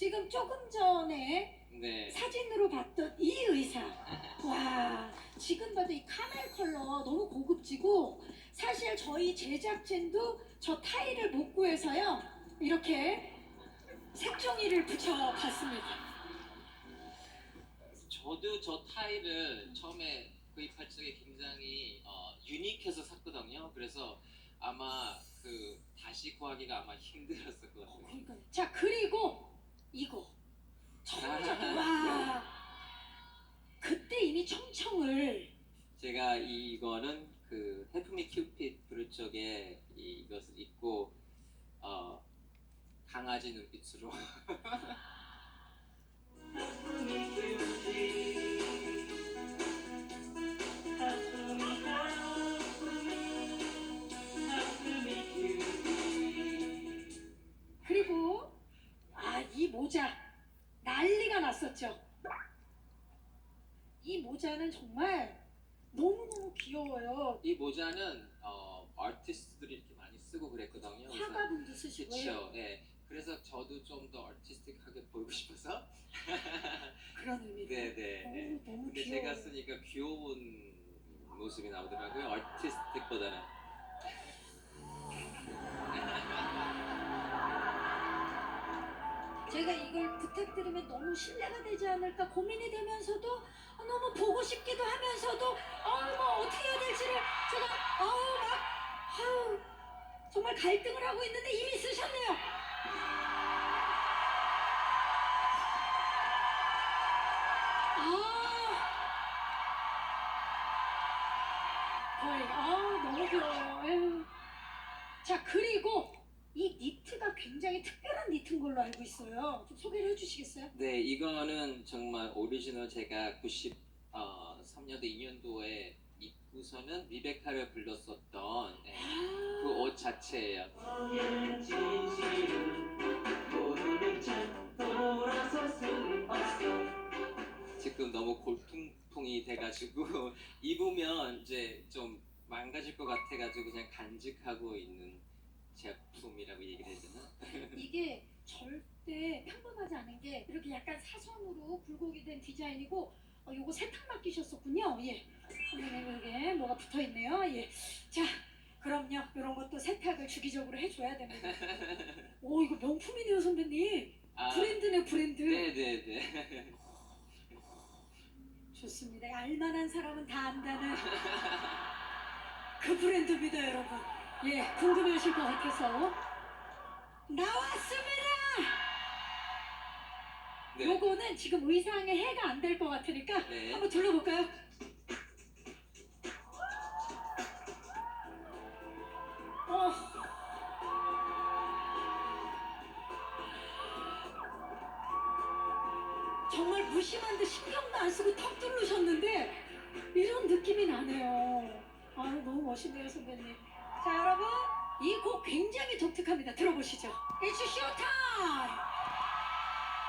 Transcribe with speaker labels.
Speaker 1: 지금 조금 전에
Speaker 2: 네.
Speaker 1: 사진으로 봤던 이 의상. 와, 지금 봐도 이 카멜 컬러 너무 고급지고 사실 저희 제작진도 저 타일을 못 구해서요. 이렇게 색종이를 붙여봤습니다.
Speaker 2: 저도 저 타일을 처음에 구입할 적에 굉장히 어, 유니크해서 샀거든요. 그래서 아마 그 다시 구하기가 아마 힘들었을 것 같아요.
Speaker 1: 자, 그리고 이거. 청청. 와. 그때 이미 청청을
Speaker 2: 제가 이거는 그 해프미 큐핏 부를 적에 이것을 입고 어, 강아지 눈빛으로
Speaker 1: 이 모자 난리가 났었죠. 이 모자는 정말 너무너무 귀여워요.
Speaker 2: 이 모자는 어, 아티스트들이 이렇게 많이 쓰고 그랬거든요. 그래서
Speaker 1: 화가분도 쓰시고요.
Speaker 2: 그렇죠. 예. 그래서 저도 좀 더 아티스틱하게 보이고 싶어서
Speaker 1: 그런 의미로.
Speaker 2: 네, 네. 네.
Speaker 1: 너무 너무
Speaker 2: 근데
Speaker 1: 귀여워.
Speaker 2: 제가 쓰니까 귀여운 모습이 나오더라고요. 아티스틱보다는.
Speaker 1: 제가 이걸 부탁드리면 너무 신뢰가 되지 않을까 고민이 되면서도 아, 너무 보고 싶기도 하면서도 아우 뭐 어떻게 해야 될지를 제가 아우 막 아우 정말 갈등을 하고 있는데 이미 쓰셨네요. 아 거의 아 너무 귀여워요. 에휴. 자 그리고 이 니트가 굉장히 특별한 니트인 걸로 알고 있어요. 좀 소개를 해주시겠어요?
Speaker 2: 네, 이거는 정말 오리지널 제가 93년도 2년도에 입고서는 리베카를 불렀었던 네,
Speaker 1: 아,
Speaker 2: 그옷 자체예요. 지금 너무 골통통이 돼가지고 입으면 이제 좀 망가질 것 같아가지고 그냥 간직하고 있는 제품이라고 얘기를 해야 되나?
Speaker 1: 이게 절대 평범하지 않은 게 이렇게 약간 사선으로 굴곡이 된 디자인이고 어, 요거 세탁 맡기셨었군요. 예. 선생님 여기 뭐가 붙어 있네요. 예. 자, 그럼요. 이런 것도 세탁을 주기적으로 해줘야 됩니다. 오, 이거 명품이네요, 선배님.
Speaker 2: 아,
Speaker 1: 브랜드네, 브랜드.
Speaker 2: 네네네.
Speaker 1: 좋습니다. 알만한 사람은 다 안다는 그 브랜드입니다, 여러분. 예, 궁금해하실 것 같아서 나왔습니다.
Speaker 2: 네.
Speaker 1: 요거는 지금 의상에 해가 안 될 것 같으니까
Speaker 2: 네.
Speaker 1: 한번 둘러볼까요? 어. 정말 무심한 듯 신경도 안 쓰고 턱 뚫으셨는데 이런 느낌이 나네요. 아 너무 멋있네요 선배님. 이 곡 굉장히 독특합니다. 들어보시죠. It's show time.